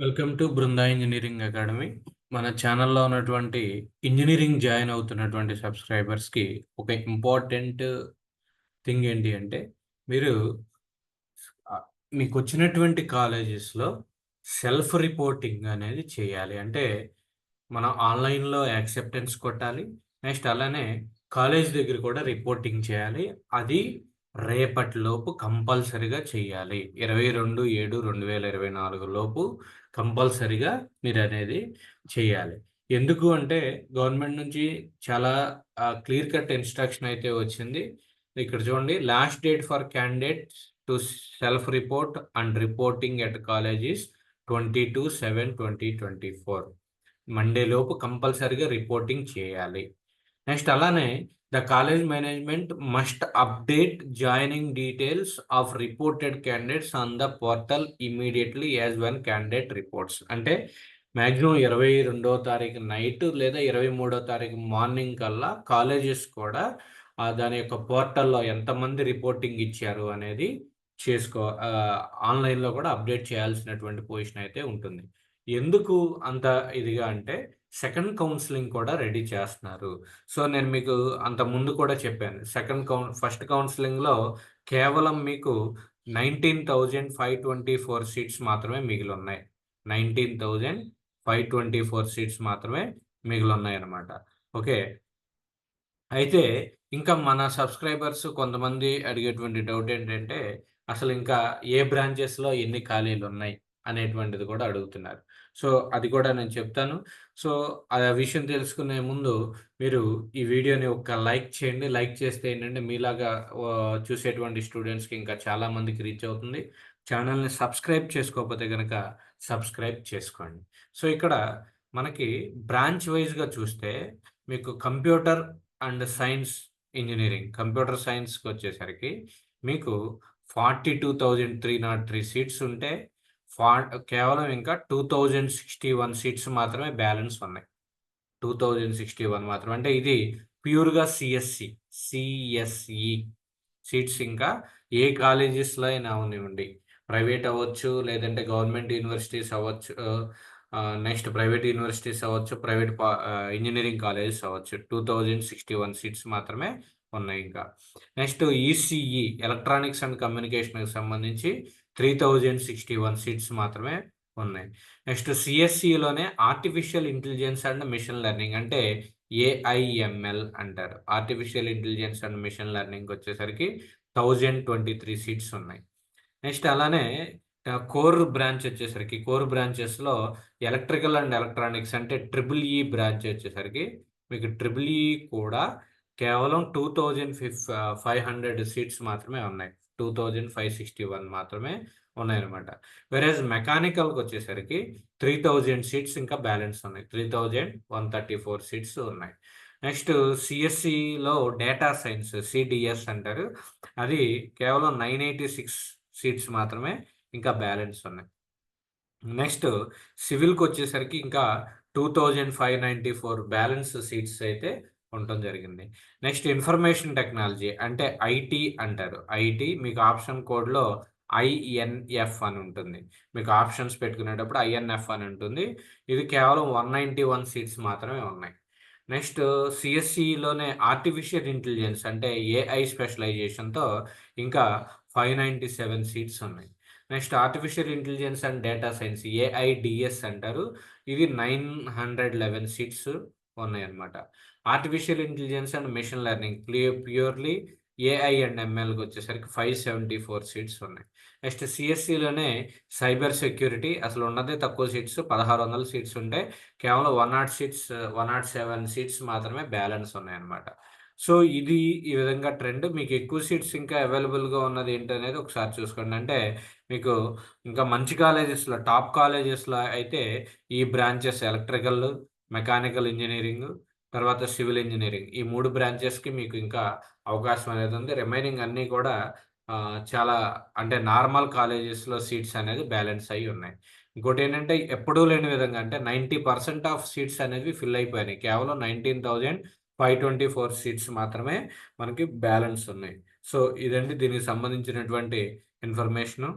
Welcome to Brinda engineering academy. మన ఛానల్లో ఉన్నటువంటి ఇంజనీరింగ్ జాయిన్ అవుతున్నటువంటి సబ్స్క్రైబర్స్కి ఒక ఇంపార్టెంట్ థింగ్ ఏంటి అంటే మీరు మీకు వచ్చినటువంటి కాలేజెస్లో సెల్ఫ్ రిపోర్టింగ్ అనేది చేయాలి. అంటే మనం ఆన్లైన్లో యాక్సెప్టెన్స్ కొట్టాలి. నెక్స్ట్ అలానే కాలేజ్ దగ్గర కూడా రిపోర్టింగ్ చేయాలి. అది రేపటిలోపు కంపల్సరిగా చేయాలి ఇరవై రెండు ఏడు రెండు వేల ఇరవై నాలుగు లోపు కంపల్సరిగా మీరు అనేది చేయాలి ఎందుకు అంటే గవర్నమెంట్ నుంచి చాలా క్లియర్ కట్ ఇన్స్ట్రక్షన్ అయితే వచ్చింది. ఇక్కడ చూడండి last date for candidates to self report and reporting at colleges twenty two seven twenty twenty four. Monday లోపు కంపల్సరిగా రిపోర్టింగ్ చేయాలి. నెక్స్ట్ అలానే the college management must update joining details of reported candidates on the portal immediately as one candidate reports. అంటే maximum ఇరవై రెండో తారీఖు night లేదా ఇరవై మూడో తారీఖు మార్నింగ్ కల్లా కాలేజెస్ కూడా దాని యొక్క పోర్టల్లో ఎంతమంది రిపోర్టింగ్ ఇచ్చారు అనేది చేసుకో ఆన్లైన్లో కూడా అప్డేట్ చేయాల్సినటువంటి పొజిషన్ అయితే ఉంటుంది. ఎందుకు అంత ఇదిగా అంటే సెకండ్ కౌన్సిలింగ్ కూడా రెడీ చేస్తున్నారు. సో నేను మీకు అంత ముందు కూడా చెప్పాను. సెకండ్ కౌన్ ఫస్ట్ కౌన్సిలింగ్లో కేవలం మీకు nineteen thousand five twenty four seats మాత్రమే మిగిలి ఉన్నాయి nineteen thousand five twenty four seats మాత్రమే మిగిలి ఉన్నాయి అనమాట ఓకే? అయితే ఇంకా మన సబ్స్క్రైబర్స్ కొంతమంది అడిగేటువంటి డౌట్ ఏంటంటే అసలు ఇంకా ఏ బ్రాంచెస్లో ఎన్ని ఖాళీలు ఉన్నాయి అనేటువంటిది కూడా అడుగుతున్నారు. సో అది కూడా నేను చెప్తాను. సో ఆ విషయం తెలుసుకునే ముందు మీరు ఈ వీడియోని ఒక లైక్ చేయండి. లైక్ చేస్తే ఏంటంటే మీలాగా చూసేటువంటి స్టూడెంట్స్కి ఇంకా చాలామందికి రీచ్ అవుతుంది. ఛానల్ని సబ్స్క్రైబ్ చేసుకోకపోతే కనుక సబ్స్క్రైబ్ చేసుకోండి. సో ఇక్కడ మనకి బ్రాంచ్ వైజ్గా చూస్తే మీకు computer and science engineering computer సైన్స్కి వచ్చేసరికి మీకు forty two thousand three not three seats ఉంటే ఫా కేవలం ఇంకా two thousand sixty one seats మాత్రమే బ్యాలెన్స్ ఉన్నాయి. టూ థౌజండ్ సిక్స్టీ వన్ మాత్రం. అంటే ఇది ప్యూర్గా సిఎస్సి సిఎస్ఈ సీట్స్ ఇంకా ఏ కాలేజెస్లో అయినా ఉండి ప్రైవేట్ అవ్వచ్చు లేదంటే గవర్నమెంట్ యూనివర్సిటీస్ అవ్వచ్చు నెక్స్ట్ ప్రైవేట్ యూనివర్సిటీస్ అవ్వచ్చు ప్రైవేట్ ఇంజనీరింగ్ కాలేజెస్ అవ్వచ్చు. Two thousand sixty one seats మాత్రమే ఉన్నాయి ఇంకా. నెక్స్ట్ ఈసీఈ ఎలక్ట్రానిక్స్ అండ్ కమ్యూనికేషన్కి సంబంధించి three thousand sixty one seats మాత్రమే ఉన్నాయి. Next సిఎస్సిలోనే artificial intelligence and machine learning అంటే ఏఐఎంఎల్ అంటారు. Artificial intelligence and machine learning వచ్చేసరికి థౌజండ్ ట్వంటీ త్రీ సీట్స్ ఉన్నాయి. నెక్స్ట్ అలానే కోర్ బ్రాంచ్ వచ్చేసరికి కోర్ బ్రాంచెస్లో ఎలక్ట్రికల్ అండ్ ఎలక్ట్రానిక్స్ అంటే ట్రిపుల్ ఈ బ్రాంచ్ వచ్చేసరికి మీకు ట్రిపుల్ ఈ కూడా కేవలం టూ థౌజండ్ ఫిఫ్ ఫైవ్ హండ్రెడ్ సీట్స్ మాత్రమే ఉన్నాయి. Two thousand five sixty one మాత్రమే ఉన్నాయన్నమాట. వెరేజ్ మెకానికల్కి వచ్చేసరికి త్రీ థౌజండ్ సీట్స్ ఇంకా బ్యాలెన్స్ ఉన్నాయి. Three thousand one thirty four seats ఉన్నాయి. నెక్స్ట్ సిఎస్సిలో డేటా సైన్స్ సిడిఎస్ అంటారు. అది కేవలం నైన్ ఎయిటీ సిక్స్ సీట్స్ మాత్రమే ఇంకా బ్యాలెన్స్ ఉన్నాయి. నెక్స్ట్ సివిల్కి వచ్చేసరికి ఇంకా two thousand five ninety four balance seats అయితే ఉండటం జరిగింది. నెక్స్ట్ ఇన్ఫర్మేషన్ టెక్నాలజీ అంటే ఐటీ అంటారు. ఐటీ మీకు ఆప్షన్ కోడ్లో ఐఎన్ఎఫ్ అని ఉంటుంది. మీకు ఆప్షన్స్ పెట్టుకునేటప్పుడు ఐఎన్ఎఫ్ అని ఉంటుంది. ఇది కేవలం వన్ నైంటీ వన్ సీట్స్ మాత్రమే ఉన్నాయి. నెక్స్ట్ సిఎస్సిలోనే ఆర్టిఫిషియల్ ఇంటెలిజెన్స్ అంటే ఏఐ స్పెషలైజేషన్తో ఇంకా ఫైవ్ నైంటీ సెవెన్ సీట్స్ ఉన్నాయి. Next artificial intelligence and data science AIDS అంటారు. ఇది నైన్ హండ్రెడ్ లెవెన్ సీట్స్ ఉన్నాయన్నమాట. Artificial intelligence and machine learning clear purely AI and ఎంఎల్కి వచ్చేసరికి ఫైవ్ సెవెంటీ ఫోర్ సీట్స్ ఉన్నాయి next సిఎస్సిలోనే సైబర్ సెక్యూరిటీ అసలు ఉన్నదే తక్కువ సీట్స్ పదహారు వందల సీట్స్ ఉంటే కేవలం one not seats one not seven seats మాత్రమే బ్యాలెన్స్ ఉన్నాయన్నమాట. సో ఇది ఈ విధంగా ట్రెండ్ మీకు ఎక్కువ సీట్స్ ఇంకా అవైలబుల్గా ఉన్నది ఏంటనేది ఒకసారి చూసుకోండి. అంటే మీకు ఇంకా మంచి కాలేజెస్లో టాప్ కాలేజెస్లో అయితే ఈ బ్రాంచెస్ ఎలక్ట్రికల్ మెకానికల్ ఇంజనీరింగ్ తర్వాత సివిల్ ఇంజనీరింగ్. ఈ మూడు బ్రాంచెస్కి మీకు ఇంకా అవకాశం అనేది ఉంది. రిమైనింగ్ అన్నీ కూడా చాలా అంటే నార్మల్ కాలేజెస్లో సీట్స్ అనేది బ్యాలెన్స్ అయ్యి ఉన్నాయి. ఇంకోటి ఏంటంటే ఎప్పుడూ లేని విధంగా అంటే నైంటీ పర్సెంట్ ఆఫ్ సీట్స్ అనేవి ఫిల్ అయిపోయినాయి. కేవలం nineteen thousand five twenty four seats మాత్రమే మనకి బ్యాలెన్స్ ఉన్నాయి. సో ఇదండి దీనికి సంబంధించినటువంటి ఇన్ఫర్మేషను.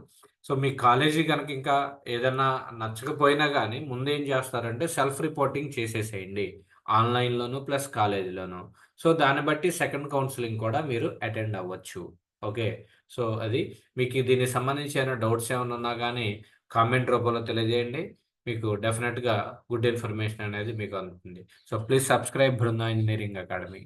సో మీ కాలేజీ కనుక ఇంకా ఏదన్నా నచ్చకపోయినా కానీ ముందేం చేస్తారంటే సెల్ఫ్ రిపోర్టింగ్ చేసేసేయండి. ఆన్‌లైన్‌లోను ప్లస్ కాలేజీలోను. సో దాన్ని బట్టి సెకండ్ కౌన్సిలింగ్ కూడా మీరు అటెండ్ అవ్వచ్చు. ఓకే. సో అది మీకు దీనికి సంబంధించి ఏమైనా డౌట్స్ ఏమైనా ఉన్నా కానీ కామెంట్ రూపంలో తెలియజేయండి. మీకు డెఫినెట్గా గుడ్ ఇన్ఫర్మేషన్ అనేది మీకు అందుతుంది. So please subscribe Brinda engineering academy.